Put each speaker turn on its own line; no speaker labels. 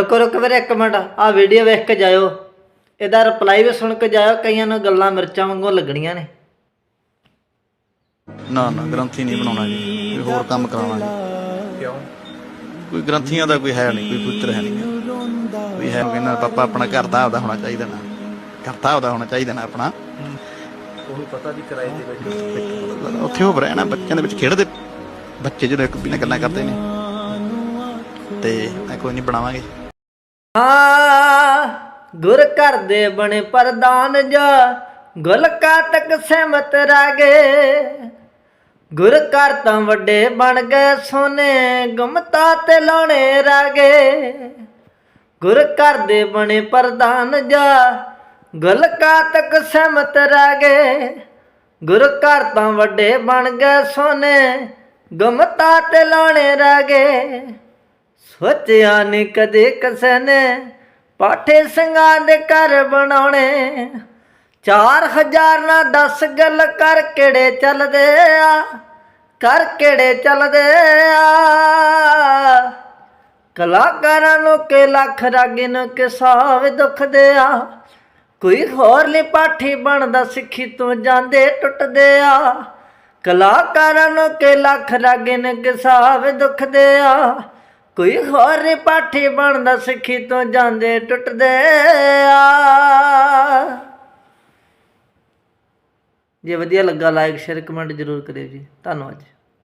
ਰੁਕੋ ਰੁਕ ਵੀਰੇ ਇੱਕ ਮਿੰਟ। ਆ ਵੀਡੀਓ ਵੇਖ ਕੇ ਜਾਇਓ। ਇਹਦਾ ਰਿਪਲਾਈ ਵੀ ਸੁਣ ਕੇ ਜਾਇਓ ਕਈਆਂ ਨੂੰ ਗੱਲਾਂ ਮਿਰਚਾਂ ਵਾਂਗੂ ਲੱਗਣੀਆਂ ਨੇ।
ਨਾ ਨਾ ਗ੍ਰੰਥੀ ਨਹੀਂ ਬਣਾਉਣਾ ਜੀ। ਕੋਈ ਹੋਰ ਕੰਮ ਕਰਾਉਣਾ ਜੀ
ਕਿਉਂ?
ਕੋਈ ਗ੍ਰੰਥੀਆਂ ਦਾ ਕੋਈ ਹੈ ਨਹੀਂ ਕੋਈ ਪੁੱਤਰ ਹੈ ਨਹੀਂ। ਕੋਈ ਹੈ ਕਹਿੰਦਾ ਪਾਪਾ ਆਪਣਾ ਘਰ ਦਾ ਆਪਦਾ ਹੋਣਾ ਚਾਹੀਦਾ ਨਾ। ਘਰ ਦਾ ਆਪਦਾ ਹੋਣਾ ਚਾਹੀਦਾ ਨਾ ਆਪਣਾ।
ਉਹਨੂੰ ਪਤਾ ਵੀ ਕਿਰਾਏ ਤੇ ਬੈਠੇ
ਉੱਥੇ ਹੋ ਰਿਹਾ ਨਾ ਬੱਚਿਆਂ ਦੇ ਵਿੱਚ ਖੇਡਦੇ। ਬੱਚੇ ਜਦੋਂ ਇੱਕ ਵੀ ਨਾਲ ਗੱਲਾਂ ਕਰਦੇ ਨੇ। ਤੇ ਮੈਂ ਕੋਈ ਨਹੀਂ ਬਣਾਵਾਂਗੇ।
ਹਾਂ ਗੁਰ ਘਰ ਦੇ ਬਣੇ ਪ੍ਰਦਾਨ ਜਾ ਗੁਲ ਕਾਤਕ ਸਹਿਮਤ ਰਹਿ ਗਏ। ਗੁਰ ਘਰ ਤਾਂ ਵੱਡੇ ਬਣ ਗਏ, ਸੋਨੇ ਗੁਮਤਾ ਤੇ ਲਾਉਣੇ ਰਹਿ ਗਏ। ਗੁਰ ਘਰ ਦੇ ਬਣੇ ਪ੍ਰਦਾਨ ਜਾ ਗੁਲ ਕਾਤਕ ਸਹਿਮਤ ਰਹਿ ਗਏ। ਗੁਰ ਘਰ ਤਾਂ ਵੱਡੇ ਬਣ ਗਏ, ਸੋਨੇ ਗੁਮਤਾ ਤੇ ਲਾਉਣੇ ਰਹਿ ਗਏ। ਸੋਚਿਆ ਨੀ ਕਦੇ ਕਿਸੇ ਨੇ ਪਾਠੇ ਸਿੰਘਾਂ ਦੇ ਘਰ ਬਣਾਉਣੇ। 4000 ਨਾ 10 ਗੱਲ ਕਰ ਕਿਹੜੇ ਚੱਲਦੇ ਆ, ਕਰ ਕਿਹੜੇ ਚੱਲਦੇ ਆ। ਕਲਾਕਾਰਾਂ ਨੂੰ ਕਿ ਲੱਖ ਰਾਗੇ ਨੂੰ ਸਾਵ ਦੁਖਦੇ ਆ। ਕੋਈ ਹੋਰ ਲਈ ਪਾਠੀ ਬਣਦਾ ਸਿੱਖੀ ਤੋਂ ਜਾਂਦੇ ਟੁੱਟਦੇ ਆ। ਕਲਾਕਾਰਾਂ ਨੂੰ ਕਿ ਲੱਖ ਰਾਗੇ ਨੇ ਸਾਵ ਦੁਖਦੇ ਆ। ਕੋਈ ਹੋਰ ਪਾਠੀ ਬਣਦਾ ਸਿੱਖੀ ਤੋਂ ਜਾਂਦੇ ਟੁੱਟਦੇ ਆ। ਜੇ ਵਧੀਆ ਲੱਗਾ ਲਾਈਕ ਸ਼ੇਅਰ ਕਮੈਂਟ ਜ਼ਰੂਰ ਕਰਿਓ ਜੀ। ਧੰਨਵਾਦ ਜੀ।